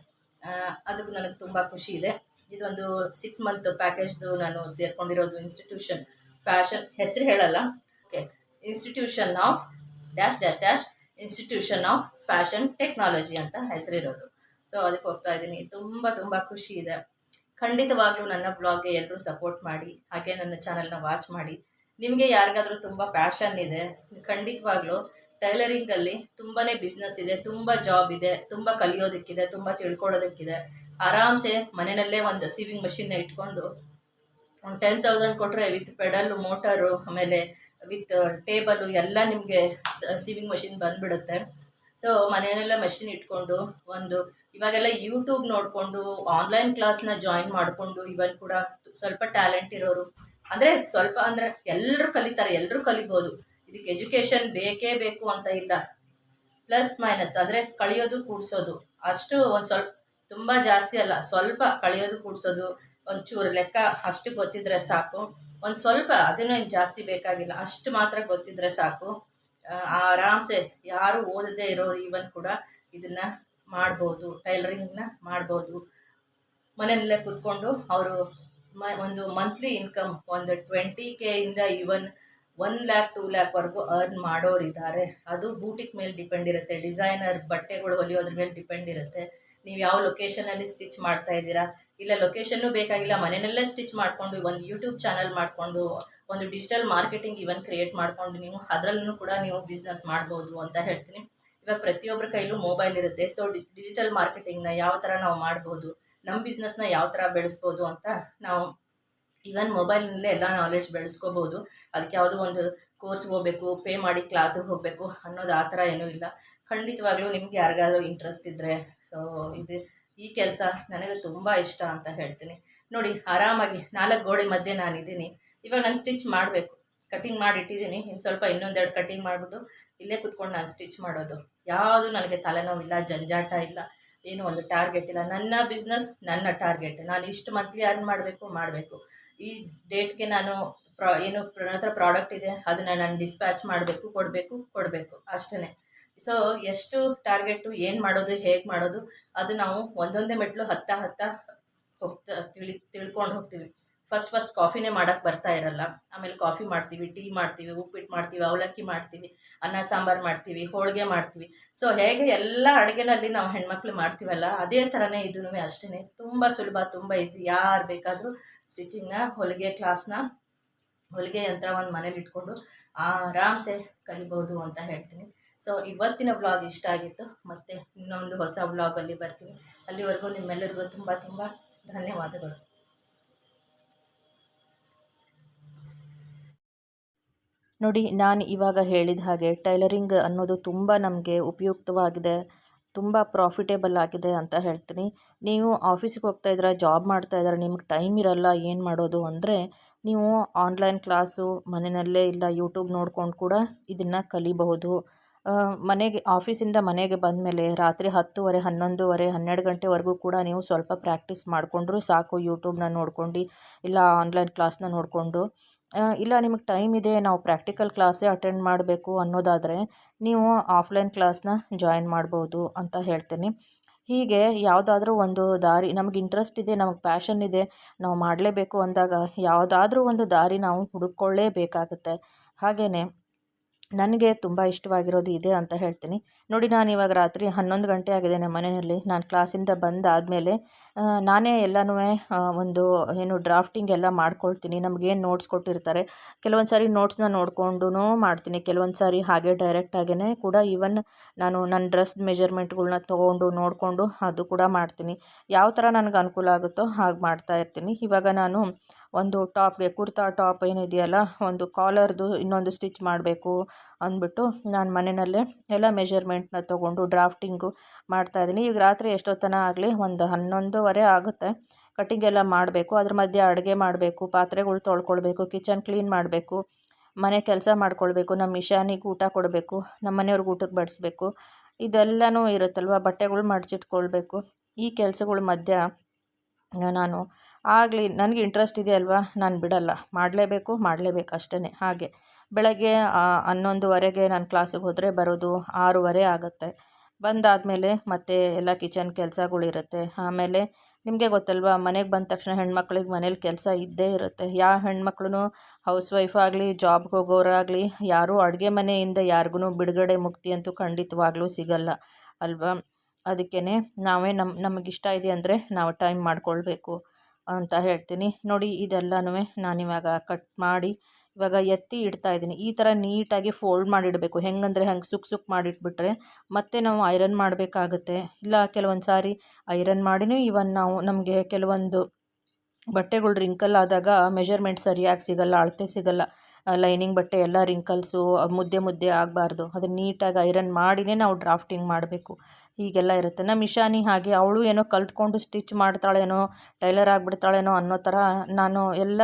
ಅದಕ್ಕೆ ನನಗೆ ತುಂಬ ಖುಷಿ ಇದೆ. ಇದೊಂದು ಸಿಕ್ಸ್ ಮಂತ್ ಪ್ಯಾಕೇಜ್ದು ನಾನು ಸೇರ್ಕೊಂಡಿರೋದು ಇನ್ಸ್ಟಿಟ್ಯೂಷನ್ ಫ್ಯಾಷನ್ ಹೆಸರು ಹೇಳಲ್ಲ. Okay institution of dash dash dash institution of fashion technology ಅಂತ ಹೆಸರಿರೋದು. ಸೊ ಅದಕ್ಕೆ ಹೋಗ್ತಾ ಇದ್ದೀನಿ. ತುಂಬ ತುಂಬ ಖುಷಿ ಇದೆ. ಖಂಡಿತವಾಗ್ಲೂ ನನ್ನ ಬ್ಲಾಗ್ಗೆ ಎಲ್ಲರೂ ಸಪೋರ್ಟ್ ಮಾಡಿ, ಹಾಗೆ ನನ್ನ ಚಾನಲ್ನ ವಾಚ್ ಮಾಡಿ. ನಿಮಗೆ ಯಾರಿಗಾದ್ರೂ ತುಂಬ ಪ್ಯಾಷನ್ ಇದೆ, ಖಂಡಿತವಾಗ್ಲೂ ಟೈಲರಿಂಗಲ್ಲಿ ತುಂಬಾ ಬಿಸ್ನೆಸ್ ಇದೆ, ತುಂಬ ಜಾಬ್ ಇದೆ, ತುಂಬ ಕಲಿಯೋದಕ್ಕಿದೆ, ತುಂಬ ತಿಳ್ಕೊಳ್ಳೋದಕ್ಕಿದೆ. ಆರಾಮ್ಸೆ ಮನೆಯಲ್ಲೇ ಒಂದು ಸಿವಿಂಗ್ ಮಷಿನ್ನ ಇಟ್ಕೊಂಡು, ಒಂದು ಟೆನ್ ತೌಸಂಡ್ ಕೊಟ್ಟರೆ ವಿತ್ ಪೆಡಲ್ ಮೋಟರು ಆಮೇಲೆ ವಿತ್ ಟೇಬಲು ಎಲ್ಲ ನಿಮಗೆ ಸಿವಿಂಗ್ ಮಷಿನ್ ಬಂದ್ಬಿಡುತ್ತೆ. ಸೊ ಮನೆಯಲ್ಲೆಲ್ಲ ಮಷಿನ್ ಇಟ್ಕೊಂಡು ಒಂದು ಇವಾಗೆಲ್ಲ ಯೂಟ್ಯೂಬ್ ನೋಡಿಕೊಂಡು ಆನ್ಲೈನ್ ಕ್ಲಾಸ್ನ ಜಾಯಿನ್ ಮಾಡಿಕೊಂಡು ಇವನ್ ಕೂಡ ಸ್ವಲ್ಪ ಟ್ಯಾಲೆಂಟ್ ಇರೋರು. ಅಂದರೆ ಸ್ವಲ್ಪ ಅಂದರೆ ಎಲ್ಲರೂ ಕಲಿತಾರೆ ಎಲ್ಲರೂ ಕಲಿಬೋದು. ಇದಕ್ಕೆ ಎಜುಕೇಷನ್ ಬೇಕೇ ಬೇಕು ಅಂತ ಇಲ್ಲ. ಪ್ಲಸ್ ಮೈನಸ್ ಅಂದರೆ ಕಳಿಯೋದು, ಕೂಡಿಸೋದು. ಅಷ್ಟು ಒಂದು ಸ್ವಲ್ಪ ತುಂಬ ಜಾಸ್ತಿ ಅಲ್ಲ, ಸ್ವಲ್ಪ ಕಳಿಯೋದು, ಕೂಡಿಸೋದು. ಒಂಚೂರು ಲೆಕ್ಕ ಅಷ್ಟು ಗೊತ್ತಿದ್ರೆ ಸಾಕು. ಒಂದು ಸ್ವಲ್ಪ ಅದನ್ನು ಜಾಸ್ತಿ ಬೇಕಾಗಿಲ್ಲ, ಅಷ್ಟು ಮಾತ್ರ ಗೊತ್ತಿದ್ರೆ ಸಾಕು. ಆರಾಮ್ಸೆ ಯಾರು ಓದದೇ ಇರೋರು ಈವನ್ ಕೂಡ ಇದನ್ನ ಮಾಡ್ಬೋದು ಟೈಲರಿಂಗ್ನ ಮಾಡ್ಬೋದು. ಮನೆಯಲ್ಲೇ ಕೂತ್ಕೊಂಡು ಅವರು ಮ, ಒಂದು ಮಂತ್ಲಿ ಇನ್ಕಮ್ ಒಂದು ಟ್ವೆಂಟಿ ಕೆ ಇಂದ ಇವನ್ ಒನ್ ಲ್ಯಾಕ್ ಟೂ ಲ್ಯಾಕ್ವರೆಗೂ ಅರ್ನ್ ಮಾಡೋರಿದ್ದಾರೆ ಅದು ಬೂಟಿಕ್ ಮೇಲೆ ಡಿಪೆಂಡ್ ಇರುತ್ತೆ ಡಿಸೈನರ್ ಬಟ್ಟೆಗಳು ಹೊಲಿಯೋದ್ರ ಮೇಲೆ ಡಿಪೆಂಡ್ ಇರುತ್ತೆ. ನೀವು ಯಾವ ಲೊಕೇಶನಲ್ಲಿ ಸ್ಟಿಚ್ ಮಾಡ್ತಾ ಇದ್ದೀರಾ? ಇಲ್ಲ ಲೊಕೇಶನ್ನು ಬೇಕಾಗಿಲ್ಲ ಮನೆಯಲ್ಲೇ ಸ್ಟಿಚ್ ಮಾಡಿಕೊಂಡು ಒಂದು ಯೂಟ್ಯೂಬ್ ಚಾನಲ್ ಮಾಡಿಕೊಂಡು, ಒಂದು ಡಿಜಿಟಲ್ ಮಾರ್ಕೆಟಿಂಗ್ ಇವನ್ ಕ್ರಿಯೇಟ್ ಮಾಡಿಕೊಂಡು ನೀವು ಅದರಲ್ಲೂ ಕೂಡ ನೀವು ಬಿಸ್ನೆಸ್ ಮಾಡ್ಬೋದು ಅಂತ ಹೇಳ್ತೀನಿ. ಇವಾಗ ಪ್ರತಿಯೊಬ್ಬರ ಕೈಲೂ ಮೊಬೈಲ್ ಇರುತ್ತೆ. ಸೊ ಡಿಜಿಟಲ್ ಮಾರ್ಕೆಟಿಂಗ್ನ ಯಾವ ಥರ ನಾವು ಮಾಡ್ಬೋದು ನಮ್ಮ ಬಿಸ್ನೆಸ್ನ ಯಾವ ಥರ ಬೆಳೆಸ್ಬೋದು ಅಂತ ನಾವು ಇವನ್ ಮೊಬೈಲ್ನಲ್ಲೇ ಎಲ್ಲ ನಾಲೆಡ್ಜ್ ಬೆಳೆಸ್ಕೋಬೋದು. ಅದಕ್ಕೆ ಯಾವುದೋ ಒಂದು ಕೋರ್ಸ್ಗೆ ಹೋಗಬೇಕು ಪೇ ಮಾಡಿ ಕ್ಲಾಸಿಗೆ ಹೋಗಬೇಕು ಅನ್ನೋದು ಆ ಥರ ಏನೂ ಇಲ್ಲ. ಖಂಡಿತವಾಗ್ಲೂ ನಿಮ್ಗೆ ಯಾರಿಗಾದ್ರೂ ಇಂಟ್ರೆಸ್ಟ್ ಇದ್ದರೆ ಸೊ ಇದು ಈ ಕೆಲಸ ನನಗೆ ತುಂಬ ಇಷ್ಟ ಅಂತ ಹೇಳ್ತೀನಿ. ನೋಡಿ, ಆರಾಮಾಗಿ ನಾಲ್ಕು ಗೋಡೆ ಮಧ್ಯೆ ನಾನಿದ್ದೀನಿ. ಇವಾಗ ನಾನು ಸ್ಟಿಚ್ ಮಾಡಬೇಕು. ಕಟಿಂಗ್ ಮಾಡಿ ಇಟ್ಟಿದ್ದೀನಿ ಇನ್ನು ಸ್ವಲ್ಪ ಇನ್ನೊಂದೆರಡು ಕಟಿಂಗ್ ಮಾಡಿಬಿಟ್ಟು ಇಲ್ಲೇ ಕುತ್ಕೊಂಡು ನಾನು ಸ್ಟಿಚ್ ಮಾಡೋದು. ಯಾವುದು ನನಗೆ ತಲೆನೋವಿಲ್ಲ, ಜಂಜಾಟ ಇಲ್ಲ, ಏನು ಒಂದು ಟಾರ್ಗೆಟ್ ಇಲ್ಲ. ನನ್ನ ಬಿಸ್ನೆಸ್ ನನ್ನ ಟಾರ್ಗೆಟ್ ನಾನು ಇಷ್ಟು ಮಂತ್ಲಿ ಅರ್ನ್ ಮಾಡಬೇಕು ಮಾಡಬೇಕು. ಈ ಡೇಟ್ಗೆ ನಾನು ಪ್ರಾ ಏನು ನನ್ನ ಹತ್ರ ಪ್ರಾಡಕ್ಟ್ ಇದೆ, ಅದನ್ನು ನಾನು ಡಿಸ್ಪ್ಯಾಚ್ ಮಾಡಬೇಕು, ಕೊಡಬೇಕು ಕೊಡಬೇಕು. ಅಷ್ಟೇ ಸೊ ಎಷ್ಟು ಟಾರ್ಗೆಟು ಏನು ಮಾಡೋದು, ಹೇಗೆ ಮಾಡೋದು, ಅದು ನಾವು ಒಂದೊಂದೇ ಮೆಟ್ಲು ಹತ್ತ ಹತ್ತ ಹೋಗ್ತಾ, ತಿಳಿ, ತಿಳ್ಕೊಂಡು ಹೋಗ್ತೀವಿ. ಫಸ್ಟ್ ಫಸ್ಟ್ ಕಾಫಿನೇ ಮಾಡೋಕ್ಕೆ ಬರ್ತಾ ಇರಲ್ಲ. ಆಮೇಲೆ ಕಾಫಿ ಮಾಡ್ತೀವಿ ಟೀ ಮಾಡ್ತೀವಿ, ಉಪ್ಪಿಟ್ಟು ಮಾಡ್ತೀವಿ, ಅವಲಕ್ಕಿ ಮಾಡ್ತೀವಿ, ಅನ್ನ, ಸಾಂಬಾರು ಮಾಡ್ತೀವಿ, ಹೋಳಿಗೆ ಮಾಡ್ತೀವಿ. ಸೊ ಹೇಗೆ ಎಲ್ಲ ಅಡುಗೆನಲ್ಲಿ ನಾವು ಹೆಣ್ಮಕ್ಳು ಮಾಡ್ತೀವಲ್ಲ, ಅದೇ ಥರನೇ ಇದೂ ಅಷ್ಟೇ ತುಂಬ ಸುಲಭ, ತುಂಬ ಈಸಿ ಯಾರು ಬೇಕಾದರೂ ಸ್ಟಿಚಿಂಗ್ನ ಹೊಲಿಗೆ ಕ್ಲಾಸ್ನ ಹೊಲಿಗೆ ಯಂತ್ರ ಒಂದು ಮನೇಲಿ ಇಟ್ಕೊಂಡು ಆರಾಮ್ಸೆ ಕಲಿಬೋದು ಅಂತ ಹೇಳ್ತೀನಿ. ಸೊ ಇವತ್ತಿನ ಬ್ಲಾಗ್ ಇಷ್ಟ ಆಗಿತ್ತು. ಮತ್ತು ಇನ್ನೊಂದು ಹೊಸ ಬ್ಲಾಗಲ್ಲಿ ಬರ್ತೀನಿ. ಅಲ್ಲಿವರೆಗೂ ನಿಮ್ಮೆಲ್ಲರಿಗೂ ತುಂಬ ತುಂಬ ಧನ್ಯವಾದಗಳು. ನೋಡಿ, ನಾನು ಇವಾಗ ಹೇಳಿದ ಹಾಗೆ ಟೈಲರಿಂಗ್ ಅನ್ನೋದು ತುಂಬ ನಮಗೆ ಉಪಯುಕ್ತವಾಗಿದೆ, ತುಂಬ ಪ್ರಾಫಿಟೇಬಲ್ ಆಗಿದೆ ಅಂತ ಹೇಳ್ತೀನಿ. ನೀವು ಆಫೀಸಿಗೆ ಹೋಗ್ತಾ ಇದ್ದೀರಾ ಜಾಬ್ ಮಾಡ್ತಾ ಇದ್ದೀರಾ, ನಿಮ್ಗೆ ಟೈಮ್ ಇರಲ್ಲ, ಏನು ಮಾಡೋದು ಅಂದರೆ ನೀವು ಆನ್ಲೈನ್ ಕ್ಲಾಸು ಮನೆಯಲ್ಲೇ ಇಲ್ಲ ಯೂಟ್ಯೂಬ್ ನೋಡ್ಕೊಂಡು ಕೂಡ ಇದನ್ನು ಕಲಿಬಹುದು. ಮನೆಗೆ ಆಫೀಸಿಂದ ಮನೆಗೆ ಬಂದ ಮೇಲೆ ರಾತ್ರಿ ಹತ್ತುವರೆ, ಹನ್ನೊಂದುವರೆ, ಹನ್ನೆರಡು ಗಂಟೆವರೆಗೂ ಕೂಡ ನೀವು ಸ್ವಲ್ಪ ಪ್ರಾಕ್ಟೀಸ್ ಮಾಡಿಕೊಂಡ್ರೂ ಸಾಕು ಯೂಟ್ಯೂಬ್ನ ನೋಡ್ಕೊಂಡು, ಇಲ್ಲ ಆನ್ಲೈನ್ ಕ್ಲಾಸ್ನ ನೋಡಿಕೊಂಡು. ಇಲ್ಲ, ನಿಮಗೆ ಟೈಮ್ ಇದೆ, ನಾವು ಪ್ರಾಕ್ಟಿಕಲ್ ಕ್ಲಾಸೇ ಅಟೆಂಡ್ ಮಾಡಬೇಕು ಅನ್ನೋದಾದರೆ ನೀವು ಆಫ್ಲೈನ್ ಕ್ಲಾಸ್ನ ಜಾಯಿನ್ ಮಾಡ್ಬೋದು ಅಂತ ಹೇಳ್ತೀನಿ. ಹೀಗೆ ಯಾವುದಾದ್ರೂ ಒಂದು ದಾರಿ, ನಮಗೆ ಇಂಟ್ರೆಸ್ಟ್ ಇದೆ, ನಮಗೆ ಪ್ಯಾಷನ್ ಇದೆ, ನಾವು ಮಾಡಲೇಬೇಕು ಅಂದಾಗ ಯಾವುದಾದ್ರೂ ಒಂದು ದಾರಿ ನಾವು ಹುಡುಕೊಳ್ಳೇಬೇಕಾಗುತ್ತೆ ಹಾಗೆಯೇ ನನಗೆ ತುಂಬ ಇಷ್ಟವಾಗಿರೋದು ಇದೆ ಅಂತ ಹೇಳ್ತೀನಿ. ನೋಡಿ, ನಾನು ಇವಾಗ ರಾತ್ರಿ ಹನ್ನೊಂದು ಗಂಟೆ ಆಗಿದೆ ನಮ್ಮ ಮನೆಯಲ್ಲಿ. ನಾನು ಕ್ಲಾಸಿಂದ ಬಂದಾದಮೇಲೆ ನಾನೇ ಎಲ್ಲನೂ ಒಂದು, ಏನು ಡ್ರಾಫ್ಟಿಂಗ್ ಎಲ್ಲ ಮಾಡ್ಕೊಳ್ತೀನಿ. ನಮಗೇನು ನೋಟ್ಸ್ ಕೊಟ್ಟಿರ್ತಾರೆ. ಕೆಲವೊಂದು ಸಾರಿ ನೋಟ್ಸ್ನ ನೋಡಿಕೊಂಡು ಮಾಡ್ತೀನಿ. ಕೆಲವೊಂದು ಸಾರಿ ಹಾಗೆ ಡೈರೆಕ್ಟಾಗೇ ಕೂಡ ಈವನ್ ನಾನು ನನ್ನ ಡ್ರೆಸ್ ಮೆಜರ್ಮೆಂಟ್ಗಳನ್ನ ತೊಗೊಂಡು ನೋಡಿಕೊಂಡು ಅದು ಕೂಡ ಮಾಡ್ತೀನಿ. ಯಾವ ಥರ ನನಗೆ ಅನುಕೂಲ ಆಗುತ್ತೋ ಹಾಗೆ ಮಾಡ್ತಾ ಇರ್ತೀನಿ. ಇವಾಗ ನಾನು ಒಂದು ಟಾಪ್ಗೆ, ಕುರ್ತಾ ಟಾಪ್ ಏನಿದೆಯಲ್ಲ ಒಂದು ಕಾಲರ್ದು ಇನ್ನೊಂದು ಸ್ಟಿಚ್ ಮಾಡಬೇಕು ಅಂದ್ಬಿಟ್ಟು ನಾನು ಮನೆಯಲ್ಲೇ ಎಲ್ಲ ಮೆಷರ್ಮೆಂಟ್ನ ತೊಗೊಂಡು ಡ್ರಾಫ್ಟಿಂಗು ಮಾಡ್ತಾಯಿದ್ದೀನಿ ಈಗ ರಾತ್ರಿ ಎಷ್ಟೊತ್ತನ ಆಗಲಿ? ಒಂದು ಹನ್ನೊಂದುವರೆ ಆಗುತ್ತೆ. ಕಟಿಂಗ್ ಎಲ್ಲ ಮಾಡಬೇಕು, ಅದ್ರ ಮಧ್ಯೆ ಅಡುಗೆ ಮಾಡಬೇಕು, ಪಾತ್ರೆಗಳು ತೊಳ್ಕೊಳ್ಬೇಕು ಕಿಚನ್ ಕ್ಲೀನ್ ಮಾಡಬೇಕು, ಮನೆ ಕೆಲಸ ಮಾಡ್ಕೊಳ್ಬೇಕು, ನಮ್ಮ ಇಶಾನಿಗೆ ಊಟ ಕೊಡಬೇಕು, ನಮ್ಮ ಮನೆಯವ್ರಿಗೆ ಊಟಕ್ಕೆ ಬಡಿಸ್ಬೇಕು, ಇದೆಲ್ಲನೂ ಇರುತ್ತಲ್ವ? ಬಟ್ಟೆಗಳು ಮಡಚಿಟ್ಕೊಳ್ಬೇಕು. ಈ ಕೆಲಸಗಳ ಮಧ್ಯ ನಾನು ಆಗಲಿ, ನನಗೆ ಇಂಟ್ರೆಸ್ಟ್ ಇದೆ ಅಲ್ವಾ? ನಾನು ಬಿಡಲ್ಲ. ಮಾಡಲೇಬೇಕು ಮಾಡಲೇಬೇಕು ಅಷ್ಟೇ ಹಾಗೆ. ಬೆಳಗ್ಗೆ ಹನ್ನೊಂದುವರೆಗೆ ನಾನು ಕ್ಲಾಸಿಗೆ ಹೋದರೆ ಬರೋದು ಆರೂವರೆ ಆಗುತ್ತೆ. ಬಂದಾದಮೇಲೆ ಮತ್ತೆ ಎಲ್ಲ ಕಿಚನ್ ಕೆಲಸಗಳಿರುತ್ತೆ ಆಮೇಲೆ ನಿಮಗೆ ಗೊತ್ತಲ್ವಾ, ಮನೆಗೆ ಬಂದ ತಕ್ಷಣ ಹೆಣ್ಮಕ್ಳಿಗೆ ಮನೇಲಿ ಕೆಲಸ ಇದ್ದೇ ಇರುತ್ತೆ. ಯಾವ ಹೆಣ್ಮಕ್ಳು ಹೌಸ್ ವೈಫ್ ಆಗಲಿ ಜಾಬ್ಗೆ ಹೋಗೋರಾಗಲಿ, ಯಾರೂ ಅಡುಗೆ ಮನೆಯಿಂದ ಯಾರಿಗೂ ಬಿಡುಗಡೆ ಮುಕ್ತಿ ಅಂತೂ ಖಂಡಿತವಾಗ್ಲೂ ಸಿಗಲ್ಲ. ಅಲ್ವಾ? ಅದಕ್ಕೇ ನಾವೇ ನಮ್ಮ ನಮಗಿಷ್ಟ ಇದೆ ಅಂದರೆ ನಾವು ಟೈಮ್ ಮಾಡಿಕೊಳ್ಬೇಕು. ಅಂತ ಹೇಳ್ತೀನಿ. ನೋಡಿ ಇದೆಲ್ಲನೂ ನಾನಿವಾಗ ಕಟ್ ಮಾಡಿ ಇವಾಗ ಎತ್ತಿ ಇಡ್ತಾ ಇದ್ದೀನಿ. ಈ ಥರ ನೀಟಾಗಿ ಫೋಲ್ಡ್ ಮಾಡಿಡಬೇಕು. ಹೆಂಗಂದರೆ ಹಂಗೆ ಸುಕ್ ಸುಕ್ ಮಾಡಿಟ್ಬಿಟ್ರೆ ಮತ್ತೆ ನಾವು ಐರನ್ ಮಾಡಬೇಕಾಗುತ್ತೆ. ಇಲ್ಲ, ಕೆಲವೊಂದು ಸಾರಿ ಐರನ್ ಮಾಡಿನೂ ಇವನ್ ನಾವು ನಮಗೆ ಕೆಲವೊಂದು ಬಟ್ಟೆಗಳು ರಿಂಕಲ್ ಆದಾಗ ಮೆಷರ್ಮೆಂಟ್ ಸರಿಯಾಗಿ ಸಿಗಲ್ಲ, ಅಳತೆ ಸಿಗಲ್ಲ. ಲೈನಿಂಗ್ ಬಟ್ಟೆ ಎಲ್ಲ ರಿಂಕಲ್ಸು ಮುದ್ದೆ ಮುದ್ದೆ ಆಗಬಾರ್ದು. ಅದನ್ನ ನೀಟಾಗಿ ಐರನ್ ಮಾಡಿನೇ ನಾವು ಡ್ರಾಫ್ಟಿಂಗ್ ಮಾಡಬೇಕು. ಹೀಗೆಲ್ಲ ಇರುತ್ತೆ. ನಮ್ಮ ಇಶಾನಿ ಹಾಗೆ ಅವಳು ಏನೋ ಕಲ್ತ್ಕೊಂಡು ಸ್ಟಿಚ್ ಮಾಡ್ತಾಳೇನೋ, ಟೈಲರ್ ಆಗಿಬಿಡ್ತಾಳೇನೋ ಅನ್ನೋ ಥರ ನಾನು ಎಲ್ಲ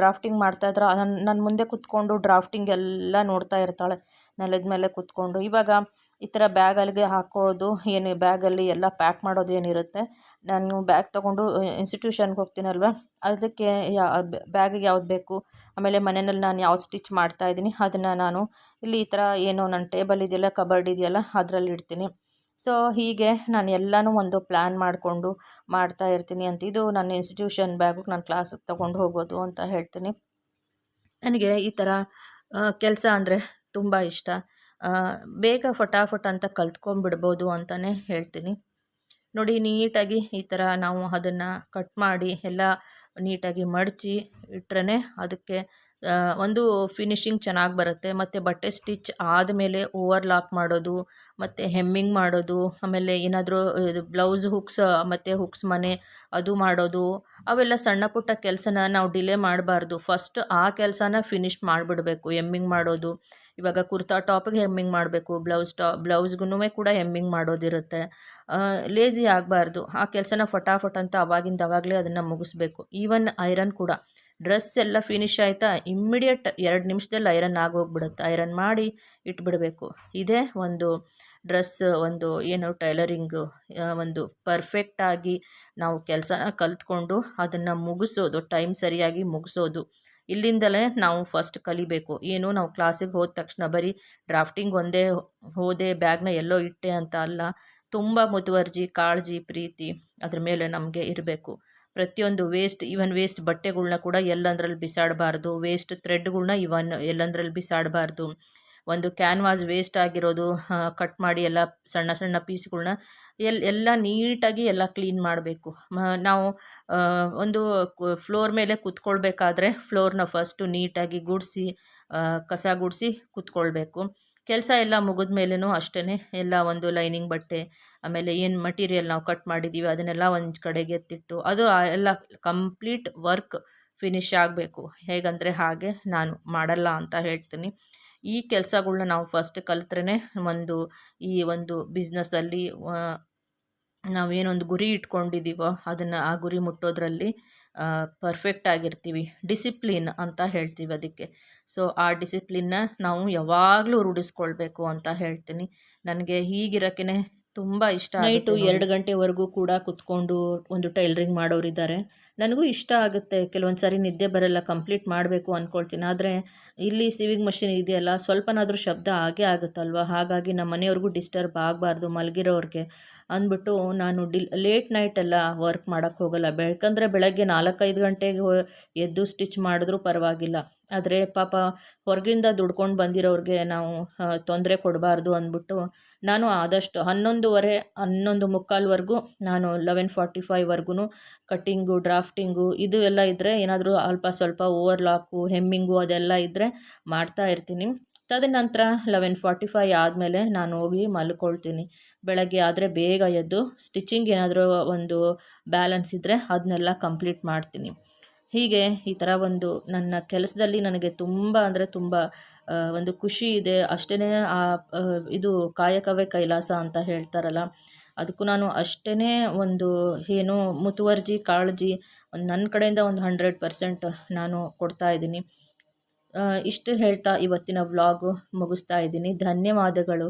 ಡ್ರಾಫ್ಟಿಂಗ್ ಮಾಡ್ತಾಯಿದ್ರೆ ನನ್ನ ಮುಂದೆ ಕೂತ್ಕೊಂಡು ಡ್ರಾಫ್ಟಿಂಗ್ ಎಲ್ಲ ನೋಡ್ತಾ ಇರ್ತಾಳೆ. ನೆಲದ ಮೇಲೆ ಕೂತ್ಕೊಂಡು. ಇವಾಗ ಈ ಥರ ಬ್ಯಾಗಲ್ಲಿಗೆ ಹಾಕೋದು, ಏನು ಬ್ಯಾಗಲ್ಲಿ ಎಲ್ಲ ಪ್ಯಾಕ್ ಮಾಡೋದು ಏನಿರುತ್ತೆ. ನಾನು ಬ್ಯಾಗ್ ತೊಗೊಂಡು ಇನ್ಸ್ಟಿಟ್ಯೂಷನ್ಗೆ ಹೋಗ್ತೀನಲ್ವ? ಅದಕ್ಕೆ ಯಾ ಬ್ಯಾಗಿಗೆ ಯಾವ್ದು ಬೇಕು? ಆಮೇಲೆ ಮನೆಯಲ್ಲಿ ನಾನು ಯಾವ್ದು ಸ್ಟಿಚ್ ಮಾಡ್ತಾಯಿದ್ದೀನಿ ಅದನ್ನು ನಾನು ಇಲ್ಲಿ ಈ ಥರ ಏನು ನನ್ನ ಟೇಬಲ್ ಇದೆಯಲ್ಲ, ಕಬರ್ಡ್ ಇದೆಯಲ್ಲ, ಅದರಲ್ಲಿ ಇಡ್ತೀನಿ. ಸೊ ಹೀಗೆ ನಾನು ಎಲ್ಲನೂ ಒಂದು ಪ್ಲ್ಯಾನ್ ಮಾಡಿಕೊಂಡು ಮಾಡ್ತಾ ಇರ್ತೀನಿ ಅಂತ. ಇದು ನನ್ನ ಇನ್ಸ್ಟಿಟ್ಯೂಷನ್ ಬ್ಯಾಗು ನಾನು ಕ್ಲಾಸಿಗೆ ತೊಗೊಂಡು ಹೋಗೋದು ಅಂತ ಹೇಳ್ತೀನಿ. ನನಗೆ ಈ ಥರ ಕೆಲಸ ಅಂದರೆ ತುಂಬ ಇಷ್ಟ. ಬೇಗ ಫಟಾಫಟ್ ಅಂತ ಕಲ್ತ್ಕೊಂಡ್ಬಿಡ್ಬೋದು ಅಂತಲೇ ಹೇಳ್ತೀನಿ. ನೋಡಿ, ನೀಟಾಗಿ ಈ ಥರ ನಾವು ಅದನ್ನು ಕಟ್ ಮಾಡಿ, ಎಲ್ಲ ನೀಟಾಗಿ ಮಡಚಿ ಇಟ್ರೇ ಅದಕ್ಕೆ ಒಂದು ಫಿನಿಶಿಂಗ್ ಚೆನ್ನಾಗಿ ಬರುತ್ತೆ. ಮತ್ತು ಬಟ್ಟೆ ಸ್ಟಿಚ್ ಆದಮೇಲೆ ಓವರ್ ಲಾಕ್ ಮಾಡೋದು, ಮತ್ತು ಹೆಮ್ಮಿಂಗ್ ಮಾಡೋದು, ಆಮೇಲೆ ಏನಾದರೂ ಬ್ಲೌಸ್ ಹುಕ್ಸ್ ಮತ್ತು ಹುಕ್ಸ್ ಮನೆ ಅದು ಮಾಡೋದು, ಅವೆಲ್ಲ ಸಣ್ಣ ಪುಟ್ಟ ಕೆಲಸನ ನಾವು ಡಿಲೇ ಮಾಡಬಾರ್ದು. ಫಸ್ಟ್ ಆ ಕೆಲಸನ ಫಿನಿಶ್ ಮಾಡಿಬಿಡಬೇಕು ಹೆಮ್ಮಿಂಗ್ ಮಾಡೋದು. ಇವಾಗ ಕುರ್ತಾ ಟಾಪಿಗೆ ಹೆಮ್ಮಿಂಗ್ ಮಾಡಬೇಕು ಬ್ಲೌಸ್ ಟಾ ಬ್ಲೌಸ್ಗೂ ಕೂಡ ಹೆಮ್ಮಿಂಗ್ ಮಾಡೋದಿರುತ್ತೆ. ಲೇಜಿ ಆಗಬಾರ್ದು. ಆ ಕೆಲಸನ ಫಟಾಫಟ್ ಅಂತ ಅವಾಗಿಂದ ಅವಾಗಲೇ ಅದನ್ನು ಮುಗಿಸ್ಬೇಕು. ಈವನ್ ಐರನ್ ಕೂಡ. ಡ್ರೆಸ್ ಎಲ್ಲ ಫಿನಿಶ್ ಆಯಿತಾ, ಇಮ್ಮಿಡಿಯೇಟ್ ಎರಡು ನಿಮಿಷದಲ್ಲಿ ಐರನ್ ಆಗೋಗ್ಬಿಡುತ್ತೆ. ಐರನ್ ಮಾಡಿ ಇಟ್ಬಿಡಬೇಕು. ಇದೇ ಒಂದು ಡ್ರೆಸ್, ಒಂದು ಏನು ಟೈಲರಿಂಗು ಒಂದು ಪರ್ಫೆಕ್ಟಾಗಿ ನಾವು ಕೆಲಸ ಕಲ್ತ್ಕೊಂಡು ಅದನ್ನು ಮುಗಿಸೋದು, ಟೈಮ್ ಸರಿಯಾಗಿ ಮುಗಿಸೋದು. ಇಲ್ಲಿಂದಲೇ ನಾವು ಫಸ್ಟ್ ಕಲಿಬೇಕು. ಏನು ನಾವು ಕ್ಲಾಸಿಗೆ ಹೋದ ತಕ್ಷಣ ಬರೀ ಡ್ರಾಫ್ಟಿಂಗ್ ಒಂದೇ ಹೋದೆ, ಬ್ಯಾಗ್ನ ಎಲ್ಲೋ ಇಟ್ಟೆ ಅಂತ ಅಲ್ಲ, ತುಂಬ ಮುತುವರ್ಜಿ, ಕಾಳಜಿ, ಪ್ರೀತಿ ಅದ್ರ ಮೇಲೆ ನಮಗೆ ಇರಬೇಕು. ಪ್ರತಿಯೊಂದು ವೇಸ್ಟ್ ಈವನ್ ವೇಸ್ಟ್ ಬಟ್ಟೆಗಳನ್ನ ಕೂಡ ಎಲ್ಲಂದ್ರಲ್ಲಿ ಬಿಸಾಡಬಾರ್ದು. ವೇಸ್ಟ್ ಥ್ರೆಡ್ಗಳನ್ನ ಇವನ್ ಎಲ್ಲಂದ್ರಲ್ಲಿ ಬಿಸಾಡಬಾರ್ದು. ಒಂದು ಕ್ಯಾನ್ವಾಸ್ ವೇಸ್ಟ್ ಆಗಿರೋದು ಕಟ್ ಮಾಡಿ ಎಲ್ಲ ಸಣ್ಣ ಸಣ್ಣ ಪೀಸ್ಗಳನ್ನ ಎಲ್, ಎಲ್ಲ ನೀಟಾಗಿ ಎಲ್ಲ ಕ್ಲೀನ್ ಮಾಡಬೇಕು. ನಾವು ಒಂದು ಫ್ಲೋರ್ ಮೇಲೆ ಕುತ್ಕೊಳ್ಬೇಕಾದ್ರೆ ಫ್ಲೋರ್ನ ಫಸ್ಟು ನೀಟಾಗಿ ಗುಡಿಸಿ ಕಸ ಗುಡಿಸಿ ಕೂತ್ಕೊಳ್ಬೇಕು. ಕೆಲಸ ಎಲ್ಲ ಮುಗಿದ ಮೇಲೂ ಅಷ್ಟೇ ಎಲ್ಲ ಒಂದು ಲೈನಿಂಗ್ ಬಟ್ಟೆ, ಆಮೇಲೆ ಏನು ಮಟೀರಿಯಲ್ ನಾವು ಕಟ್ ಮಾಡಿದ್ದೀವಿ ಅದನ್ನೆಲ್ಲ ಒಂದು ಕಡೆಗೆ ಎತ್ತಿಟ್ಟು ಅದು ಎಲ್ಲ ಕಂಪ್ಲೀಟ್ ವರ್ಕ್ ಫಿನಿಶ್ ಆಗಬೇಕು. ಹೇಗಂದರೆ ಹಾಗೆ ನಾನು ಮಾಡಲ್ಲ ಅಂತ ಹೇಳ್ತೀನಿ. ಈ ಕೆಲಸಗಳ್ನ ನಾವು ಫಸ್ಟ್ ಕಲ್ತ್ರೇ ಒಂದು ಈ ಒಂದು ಬಿಸ್ನೆಸ್ಸಲ್ಲಿ ನಾವೇನೊಂದು ಗುರಿ ಇಟ್ಕೊಂಡಿದ್ದೀವೋ ಅದನ್ನು ಆ ಗುರಿ ಮುಟ್ಟೋದ್ರಲ್ಲಿ ಪರ್ಫೆಕ್ಟ್ ಆಗಿರ್ತೀವಿ. ಡಿಸಿಪ್ಲಿನ್ ಅಂತ ಹೇಳ್ತೀವಿ ಅದಕ್ಕೆ. ಸೊ ಆ ಡಿಸಿಪ್ಲಿನ್ನ ನಾವು ಯಾವಾಗಲೂ ರೂಢಿಸ್ಕೊಳ್ಬೇಕು ಅಂತ ಹೇಳ್ತೀನಿ. ನನಗೆ ಹೀಗಿರೋಕ್ಕೆ ತುಂಬ ಇಷ್ಟ ನೈಟು ಎರಡು ಗಂಟೆವರೆಗೂ ಕೂಡ ಕುತ್ಕೊಂಡು ಒಂದು ಟೈಲರಿಂಗ್ ಮಾಡೋರಿದ್ದಾರೆ. ನನಗೂ ಇಷ್ಟ ಆಗುತ್ತೆ. ಕೆಲವೊಂದು ಸಾರಿ ನಿದ್ದೆ ಬರಲ್ಲ ಕಂಪ್ಲೀಟ್ ಮಾಡಬೇಕು ಅಂದ್ಕೊಳ್ತೀನಿ ಆದರೆ ಇಲ್ಲಿ ಸಿವಿಂಗ್ ಮಷಿನ್ ಇದೆಯಲ್ಲ ಸ್ವಲ್ಪನಾದರೂ ಶಬ್ದ ಆಗೇ ಆಗುತ್ತಲ್ವ? ಹಾಗಾಗಿ ನಮ್ಮ ಮನೆಯವ್ರಿಗೂ ಡಿಸ್ಟರ್ಬ್ ಆಗಬಾರ್ದು ಮಲಗಿರೋರಿಗೆ. ಅಂದ್ಬಿಟ್ಟು ನಾನು ಡಿಲ್, ಲೇಟ್ ನೈಟೆಲ್ಲ ವರ್ಕ್ ಮಾಡೋಕ್ಕೆ ಹೋಗಲ್ಲ. ಬೆಳಕಂದ್ರೆ ಬೆಳಗ್ಗೆ ನಾಲ್ಕೈದು ಗಂಟೆಗೆ ಎದ್ದು ಸ್ಟಿಚ್ ಮಾಡಿದ್ರೂ ಪರವಾಗಿಲ್ಲ. ಆದರೆ ಪಾಪ ಹೊರಗಿಂದ ದುಡ್ಕೊಂಡು ಬಂದಿರೋರಿಗೆ ನಾವು ತೊಂದರೆ ಕೊಡಬಾರ್ದು ಅಂದ್ಬಿಟ್ಟು ನಾನು ಆದಷ್ಟು ಹನ್ನೊಂದುವರೆ, ಹನ್ನೊಂದು ಮುಕ್ಕಾಲ್ವರೆಗೂ ನಾನು ಲೆವೆನ್ ಫಾರ್ಟಿ ಫೈವ್ವರೆಗೂ ಕಟ್ಟಿಂಗು, ಡ್ರಾಫ್ಟಿಂಗು ಇದು ಎಲ್ಲ ಇದ್ದರೆ ಏನಾದರೂ ಅಲ್ಪ ಸ್ವಲ್ಪ ಓವರ್ಲಾಕು, ಹೆಮ್ಮಿಂಗು ಅದೆಲ್ಲ ಇದ್ದರೆ ಮಾಡ್ತಾ ಇರ್ತೀನಿ. ತದನಂತರ ಲೆವೆನ್ ಫಾರ್ಟಿ ಫೈವ್ ಆದಮೇಲೆ ನಾನು ಹೋಗಿ ಮಲ್ಕೊಳ್ತೀನಿ. ಬೆಳಗ್ಗೆ ಆದರೆ ಬೇಗ ಎದ್ದು ಸ್ಟಿಚಿಂಗ್ ಏನಾದರೂ ಒಂದು ಬ್ಯಾಲೆನ್ಸ್ ಇದ್ದರೆ ಅದನ್ನೆಲ್ಲ ಕಂಪ್ಲೀಟ್ ಮಾಡ್ತೀನಿ. ಹೀಗೆ ಈ ಥರ ಒಂದು ನನ್ನ ಕೆಲಸದಲ್ಲಿ ನನಗೆ ತುಂಬ ಅಂದರೆ ತುಂಬ ಒಂದು ಖುಷಿ ಇದೆ. ಅಷ್ಟೇ ಆ ಇದು ಕಾಯಕವೇ ಕೈಲಾಸ ಅಂತ ಹೇಳ್ತಾರಲ್ಲ. ಅದಕ್ಕೂ ನಾನು ಅಷ್ಟೇ ಒಂದು ಏನು ಮುತುವರ್ಜಿ, ಕಾಳಜಿ ನನ್ನ ಕಡೆಯಿಂದ ಒಂದು ಹಂಡ್ರೆಡ್ ಪರ್ಸೆಂಟ್ ನಾನು ಕೊಡ್ತಾ ಇದ್ದೀನಿ. ಇಷ್ಟು ಹೇಳ್ತಾ ಇವತ್ತಿನ ವ್ಲಾಗು ಮುಗಿಸ್ತಾ ಇದ್ದೀನಿ. ಧನ್ಯವಾದಗಳು.